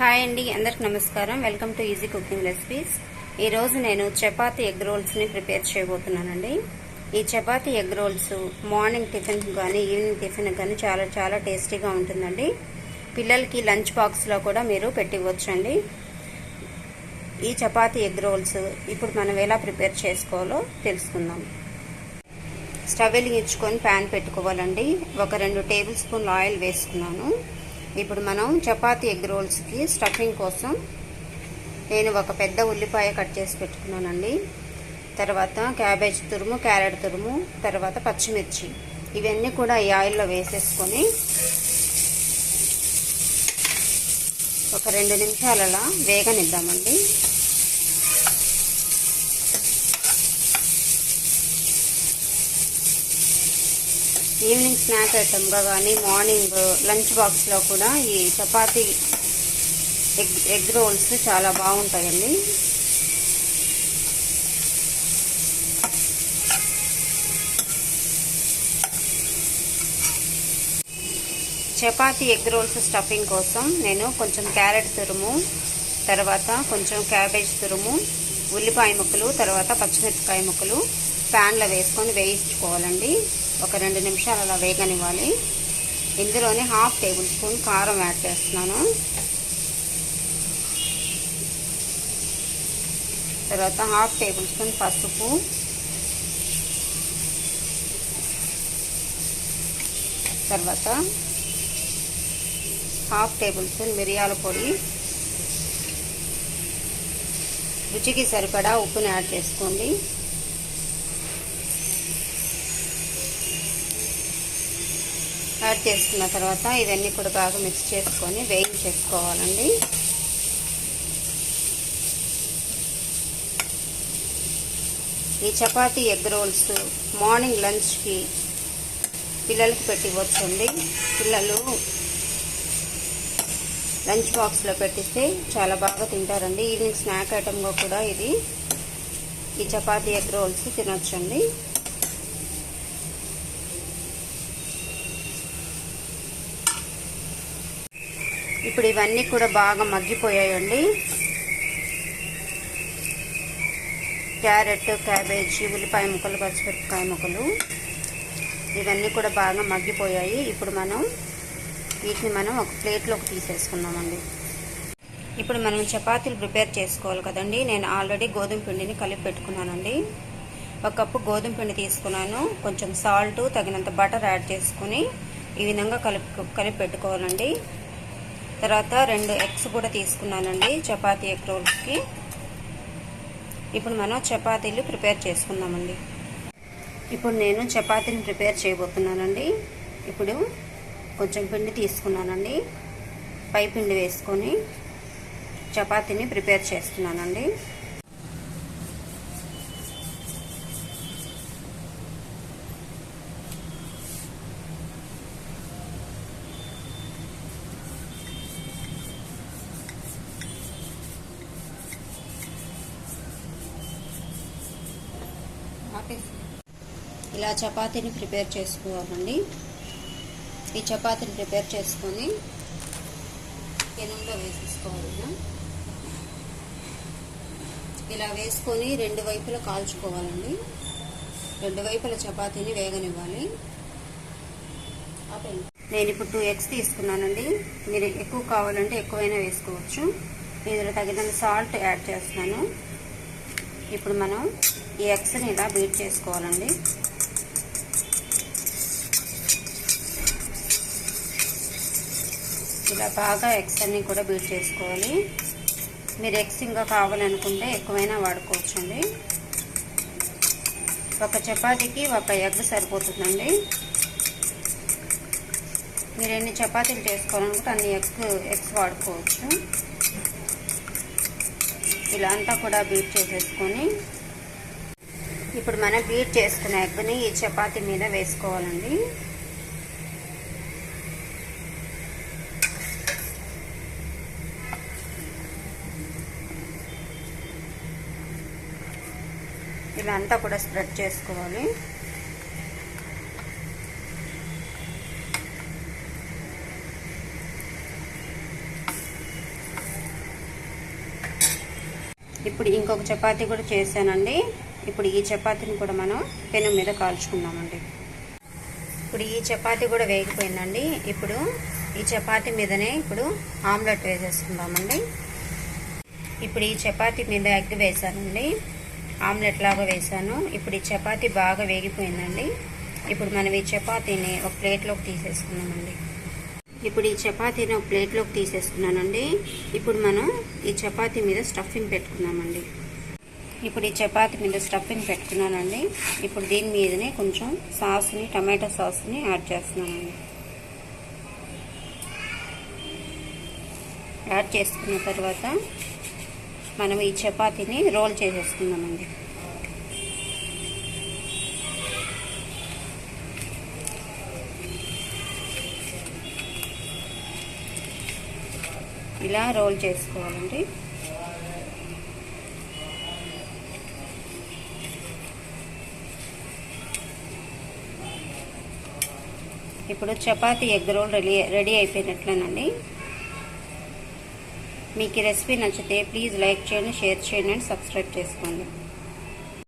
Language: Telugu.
హాయ్ అండి అందరికి నమస్కారం. Welcome to easy cooking recipes. ఈరోజు నేను చపాతీ ఎగ్ రోల్స్ని ప్రిపేర్ చేయబోతున్నానండి. ఈ chapati egg rolls morning tiffin కానీ ఈవినింగ్ టిఫిన్ కానీ చాలా చాలా టేస్టీగా ఉంటుందండి. పిల్లలకి లంచ్ బాక్స్లో కూడా మీరు పెట్టివచ్చండి ఈ చపాతీ ఎగ్ రోల్స్ ఇప్పుడు మనం ఎలా ప్రిపేర్ చేసుకోవాలో తెలుసుకుందాం. స్టవ్ వెలిగించుకొని ప్యాన్ పెట్టుకోవాలండి. ఒక రెండు టేబుల్ స్పూన్లు ఆయిల్ వేసుకున్నాను. ఇప్పుడు మనం చపాతి ఎగ్ రోల్స్కి స్టఫింగ్ కోసం నేను ఒక పెద్ద ఉల్లిపాయ కట్ చేసి పెట్టుకున్నానండి. తర్వాత క్యాబేజ్ తురుము క్యారెట్ తురుము తర్వాత పచ్చిమిర్చి. ఇవన్నీ కూడా ఈ ఆయిల్లో వేసేసుకొని ఒక రెండు నిమిషాలలో వేగనిద్దామండి. ఈవినింగ్ స్నాక్ ఐటమ్గా కానీ మార్నింగ్ లంచ్ బాక్స్లో కూడా ఈ చపాతీ ఎగ్ ఎగ్ రోల్స్ చాలా బాగుంటాయండి. చపాతీ ఎగ్ రోల్స్ స్టఫింగ్ కోసం నేను కొంచెం క్యారెట్ తురుము తర్వాత కొంచెం క్యాబేజ్ తురుము ఉల్లిపాయ ముక్కలు తర్వాత పచ్చిమిరపకాయ ముక్కలు ప్యాన్లో వేసుకొని వేయించుకోవాలండి. ఒక రెండు నిమిషాలు అలా వేగనివ్వాలి. ఇందులోనే హాఫ్ టేబుల్ స్పూన్ కారం యాడ్ చేస్తున్నాను. తర్వాత హాఫ్ టేబుల్ స్పూన్ పసుపు. తర్వాత హాఫ్ టేబుల్ స్పూన్ మిరియాల పొడి. రుచికి సరిపడా ఉప్పుని యాడ్ చేసుకోండి. యాడ్ చేసుకున్న తర్వాత ఇవన్నీ కూడా బాగా మిక్స్ చేసుకొని వేయించేసుకోవాలండి. ఈ చపాతీ ఎగ్ రోల్స్ మార్నింగ్ లంచ్కి పిల్లలకి పెట్టివ్వచ్చండి. పిల్లలు లంచ్ బాక్స్లో పెట్టిస్తే చాలా బాగా తింటారండి. ఈవినింగ్ స్నాక్ ఐటమ్గా కూడా ఇది. ఈ చపాతీ ఎగ్ రోల్స్ తినొచ్చండి. ఇప్పుడు ఇవన్నీ కూడా బాగా మగ్గిపోయాయండి. క్యారెట్ క్యాబేజీ ఉల్లిపాయ ముక్కలు పచ్చిమిరపకాయ ముక్కలు. ఇవన్నీ కూడా బాగా మగ్గిపోయాయి. ఇప్పుడు మనం వీటిని మనం ఒక ప్లేట్లోకి తీసేసుకున్నామండి ఇప్పుడు మనం చపాతీలు ప్రిపేర్ చేసుకోవాలి కదండి. నేను ఆల్రెడీ గోధుమ పిండిని కలిపి పెట్టుకున్నానండి. ఒక కప్పు గోధుమ పిండి తీసుకున్నాను. కొంచెం సాల్ట్ తగినంత బటర్ యాడ్ చేసుకుని ఈ విధంగా కలిపి కలిపి పెట్టుకోవాలండి. తర్వాత రెండు ఎగ్స్ కూడా తీసుకున్నానండి చపాతీ ఎగ్ రోల్స్కి. ఇప్పుడు మనం చపాతీలు ప్రిపేర్ చేసుకుందామండి. ఇప్పుడు నేను చపాతీని ప్రిపేర్ చేయబోతున్నానండి. ఇప్పుడు కొంచెం పిండి తీసుకున్నానండి. పై పిండి వేసుకొని చపాతీని ప్రిపేర్ చేస్తున్నానండి. ఇలా చపాతీని ప్రిపేర్ చేసుకోవాలండి. ఈ చపాతీని ప్రిపేర్ చేసుకొని పెనంలో వేసేసుకోవాలి ఇలా వేసుకొని రెండు వైపులా కాల్చుకోవాలండి. రెండు వైపుల చపాతీని వేగనివ్వాలి. నేను ఇప్పుడు టూ ఎగ్స్ తీసుకున్నానండి. మీరు ఎక్కువ కావాలంటే ఎక్కువైనా వేసుకోవచ్చు. ఇందులో తగినంత సాల్ట్ యాడ్ చేస్తున్నాను. ఇప్పుడు మనం ఈ ఎగ్స్ని ఇలా బీట్ చేసుకోవాలండి. ఇలా బాగా ఎగ్స్ అన్నీ కూడా బీట్ చేసుకోవాలి. మీరు ఎగ్స్ ఇంకా కావాలనుకుంటే ఎక్కువైనా వాడుకోవచ్చండి. ఒక చపాతీకి ఒక ఎగ్ సరిపోతుందండి. మీరు ఎన్ని చపాతీలు చేసుకోవాలనుకుంటే అన్ని ఎగ్ ఎగ్స్ వాడుకోవచ్చు. ఇలా అంతా కూడా బీట్ చేసేసుకొని ఇప్పుడు మనం బీట్ చేసుకున్న ఎగ్ని ఈ చపాతీ మీద వేసుకోవాలండి. ఇలా అంతా కూడా స్ప్రెడ్ చేసుకోవాలి. ఇప్పుడు ఇంకొక చపాతీ కూడా చేశానండి. ఇప్పుడు ఈ చపాతీని కూడా మనం పెను మీద కాల్చుకుందామండి. ఇప్పుడు ఈ చపాతీ కూడా వేగిపోయిందండి. ఇప్పుడు ఈ చపాతీ మీదనే ఇప్పుడు ఆమ్లెట్ వేసేసుకుందామండి. ఇప్పుడు ఈ చపాతీ మీద ఎగ్ వేసానండి ఆమ్లెట్ లాగా వేసాను ఇప్పుడు ఈ చపాతీ బాగా వేగిపోయిందండి. ఇప్పుడు మనం ఈ చపాతీని ఒక ప్లేట్లోకి తీసేసుకున్నామండి ఇప్పుడు ఈ చపాతీని ఒక ప్లేట్లోకి తీసేసుకున్నానండి. ఇప్పుడు మనం ఈ చపాతీ మీద స్టఫింగ్ పెట్టుకున్నామండి ఇప్పుడు ఈ చపాతీ మీద స్టఫింగ్ పెట్టుకున్నానండి. ఇప్పుడు దీని మీదనే కొంచెం సాస్ని టమాటో సాస్ని యాడ్ చేస్తున్నానండి. యాడ్ చేసుకున్న తర్వాత మనం ఈ చపాతీని రోల్ చేసేసుకుందామండి. ఇలా రోల్ చేసుకోవాలండి. ఇప్పుడు chapati egg roll ready ready అయిపోయినట్లేనండి. మీకు ఈ రెసిపీ నచ్చితే ప్లీజ్ లైక్ చేయండి షేర్ చేయండి అండ్ సబ్స్క్రైబ్ చేసుకోండి.